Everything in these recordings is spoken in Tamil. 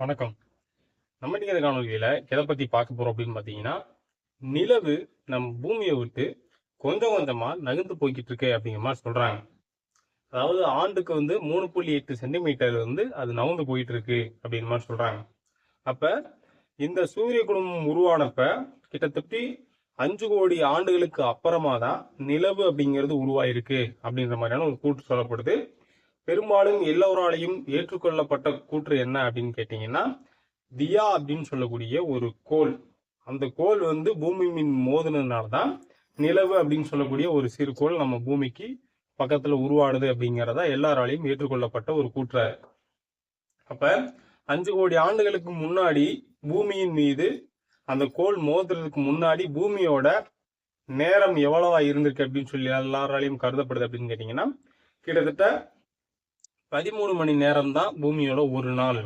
வணக்கம். நம்ம இன்னைக்கு காணொலியில எதை பத்தி பார்க்க போறோம் அப்படின்னு பாத்தீங்கன்னா நிலவு நம் பூமியை விட்டு கொஞ்சம் கொஞ்சமா நகர்ந்து போய்கிட்டு இருக்கு அப்படிங்கிற மாதிரி சொல்றாங்க. அதாவது ஆண்டுக்கு வந்து மூணு புள்ளி எட்டு சென்டிமீட்டர் வந்து அது நகர்ந்து போயிட்டு இருக்கு அப்படிங்கிற மாதிரி சொல்றாங்க. அப்ப இந்த சூரிய குடும்பம் உருவானப்ப கிட்டத்தட்ட அஞ்சு கோடி ஆண்டுகளுக்கு அப்புறமா தான் நிலவு அப்படிங்கிறது உருவாயிருக்கு அப்படின்ற மாதிரியான ஒரு கூற்று சொல்லப்படுது. பெரும்பாலும் எல்லோராலையும் ஏற்றுக்கொள்ளப்பட்ட கூற்று என்ன அப்படின்னு கேட்டீங்கன்னா தியா அப்படின்னு சொல்லக்கூடிய ஒரு கோள் அந்த கோள் வந்து பூமி மீன் மோதினதுனால தான் நிலவு அப்படின்னு சொல்லக்கூடிய ஒரு சிறுகோள் நம்ம பூமிக்கு பக்கத்துல உருவாடுது அப்படிங்கிறதா எல்லாராலையும் ஏற்றுக்கொள்ளப்பட்ட ஒரு கூற்று. அப்ப அஞ்சு கோடி ஆண்டுகளுக்கு முன்னாடி பூமியின் மீது அந்த கோள் மோதுறதுக்கு முன்னாடி பூமியோட நேரம் எவ்வளவா இருந்திருக்கு அப்படின்னு சொல்லி எல்லாராலையும் கருதப்படுது அப்படின்னு கேட்டீங்கன்னா கிட்டத்தட்ட பதிமூணு மணி நேரம் தான் பூமியோட ஒரு நாள்.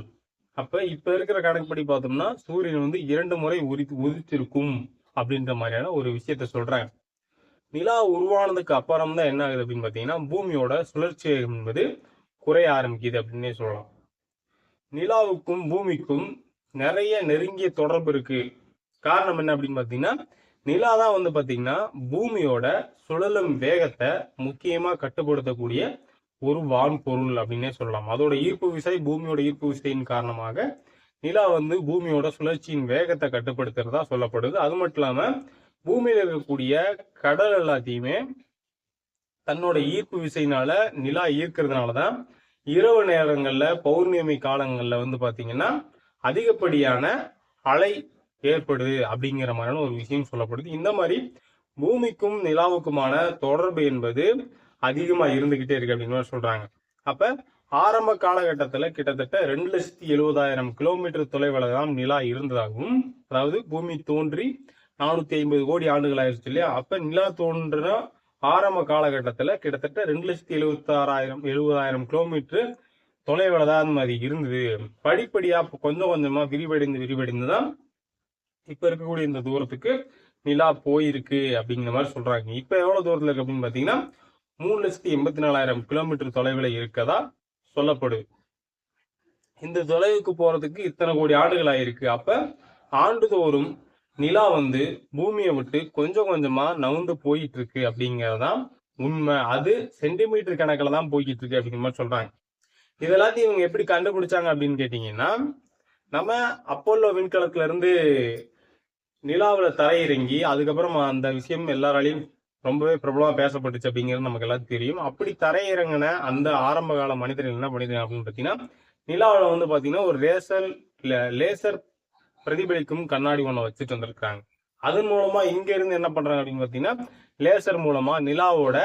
அப்ப இப்ப இருக்கிற கணக்குப்படி பார்த்தோம்னா சூரியன் வந்து இரண்டு முறை உரி உதித்திருக்கும் அப்படின்ற மாதிரியான ஒரு விஷயத்த சொல்றாங்க. நிலா உருவானதுக்கு அப்புறம் தான் என்ன ஆகுது அப்படின்னு பார்த்தீங்கன்னா பூமியோட சுழற்சி என்பது குறைய ஆரம்பிக்குது அப்படின்னே சொல்லலாம். நிலாவுக்கும் பூமிக்கும் நிறைய நெருங்கிய தொடர்பு இருக்கு. காரணம் என்ன அப்படின்னு பார்த்தீங்கன்னா நிலா தான் வந்து பார்த்தீங்கன்னா பூமியோட சுழலும் வேகத்தை முக்கியமாக கட்டுப்படுத்தக்கூடிய ஒரு வான் பொருள் அப்படின்னே சொல்லலாம். அதோட ஈர்ப்பு விசை பூமியோட ஈர்ப்பு விசையின் காரணமாக நிலா வந்து பூமியோட சுழற்சியின் வேகத்தை கட்டுப்படுத்துறதா சொல்லப்படுது. அது மட்டும் இல்லாம பூமியில இருக்கக்கூடிய கடல் எல்லாத்தையுமே தன்னோட ஈர்ப்பு விசையினால நிலா ஈர்க்கிறதுனால தான் இரவு நேரங்கள்ல பௌர்ணமி காலங்கள்ல வந்து பாத்தீங்கன்னா அதிகப்படியான அலை ஏற்படுது அப்படிங்கிற மாதிரியான ஒரு விஷயம் சொல்லப்படுது. இந்த மாதிரி பூமிக்கும் நிலாவுக்குமான தொடர்பு என்பது அதிகமா இருந்துகிட்டே இருக்கு அப்படின்னு மாதிரி சொல்றாங்க. அப்ப ஆரம்ப காலகட்டத்துல கிட்டத்தட்ட ரெண்டு லட்சத்தி எழுபதாயிரம் கிலோமீட்டர் தொலைவில் தான் நிலா இருந்ததாகவும் அதாவது பூமி தோன்றி நானூத்தி ஐம்பது கோடி ஆண்டுகள் ஆயிடுச்சு இல்லையா? அப்ப நிலா தோன்றின ஆரம்ப காலகட்டத்துல கிட்டத்தட்ட ரெண்டு லட்சத்தி எழுபத்தி ஆறாயிரம் எழுபதாயிரம் கிலோமீட்டர் தொலைவில் தான் அது இருந்தது. படிப்படியா கொஞ்சம் கொஞ்சமா விரிவடைந்து விரிவடைந்து தான் இப்ப இருக்கக்கூடிய இந்த தூரத்துக்கு நிலா போயிருக்கு அப்படிங்கிற மாதிரி சொல்றாங்க. இப்ப எவ்வளவு தூரத்துல இருக்கு அப்படின்னு பாத்தீங்கன்னா மூணு லட்சத்தி எண்பத்தி நாலாயிரம் கிலோமீட்டர் தொலைவில் இருக்கதா சொல்லப்படுது இந்த தொலைவுக்கு போறதுக்கு இத்தனை கோடி ஆண்டுகள் ஆயிருக்கு அப்ப ஆண்டுதோறும் நிலா வந்து பூமியை விட்டு கொஞ்சம் கொஞ்சமா நவுந்து போயிட்டு இருக்கு அப்படிங்கறதான் உண்மை. அது சென்டிமீட்டர் கணக்கில் தான் போய்கிட்டு இருக்கு அப்படிங்கிற மாதிரி சொல்றாங்க. இது எல்லாத்தையும் இவங்க எப்படி கண்டுபிடிச்சாங்க அப்படின்னு கேட்டீங்கன்னா நம்ம அப்போல்லோ விண்கலத்துல இருந்து நிலாவில் தரையிறங்கி அதுக்கப்புறம் அந்த விஷயம் எல்லாராலையும் ரொம்பவே பிரபலமா பேசப்பட்டுச்சு அப்படிங்கிறது நமக்கு எல்லாத்துக்கும் தெரியும். அப்படி தரையிறங்கின அந்த ஆரம்ப கால மனிதர்கள் என்ன பண்ணிருக்காங்க அப்படின்னு பாத்தீங்கன்னா நிலாவில் வந்து பாத்தீங்கன்னா ஒரு லேசர் லேசர் பிரதிபலிக்கும் கண்ணாடி ஒண்ணு வச்சுட்டு வந்திருக்காங்க அதன் மூலமா இங்க இருந்து என்ன பண்றாங்க அப்படின்னு பாத்தீங்கன்னா லேசர் மூலமா நிலாவோட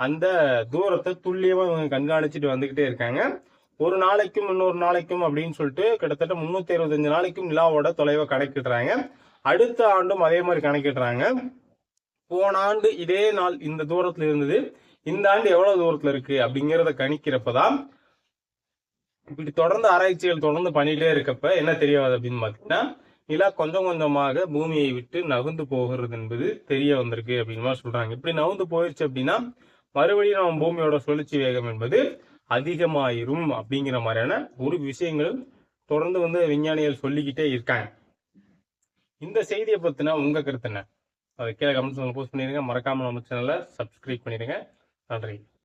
அந்த தூரத்தை துல்லியமா இவங்க கண்காணிச்சுட்டு வந்துகிட்டே இருக்காங்க. ஒரு நாளைக்கும் இன்னொரு நாளைக்கும் அப்படின்னு சொல்லிட்டு கிட்டத்தட்ட முன்னூத்தி இருபத்தஞ்சு நாளைக்கும் நிலாவோட தொலைவை கணக்கிடுறாங்க. அடுத்த ஆண்டும் அதே மாதிரி கணக்கிடுறாங்க. போன ஆண்டு இதே நாள் இந்த தூரத்துல இருந்தது. இந்த ஆண்டு எவ்வளவு தூரத்துல இருக்கு அப்படிங்கறத கணிக்கிறப்பதான் இப்படி தொடர்ந்து ஆராய்ச்சிகள் தொடர்ந்து பண்ணிட்டே இருக்கப்ப என்ன தெரியாது அப்படின்னு பாத்தீங்கன்னா நிலா கொஞ்சம் கொஞ்சமாக பூமியை விட்டு நகர்ந்து போகிறது என்பது தெரிய வந்திருக்கு அப்படின்னு சொல்றாங்க. இப்படி நகர்ந்து போயிருச்சு அப்படின்னா மறுபடியும் நம்ம பூமியோட சுழற்சி வேகம் என்பது அதிகமாயிரும் அப்படிங்கிற மாதிரியான ஒரு விஷயங்கள் தொடர்ந்து வந்து விஞ்ஞானிகள் சொல்லிக்கிட்டே இருக்காங்க. இந்த செய்தியை பத்தின உங்க கருத்து என்ன? அதை கீழே கமெண்ட்ஸ் போஸ்ட் பண்ணிடுங்க மறக்காம நம்ம சேனலை சப்ஸ்கிரைப் பண்ணிடுங்க. நன்றி.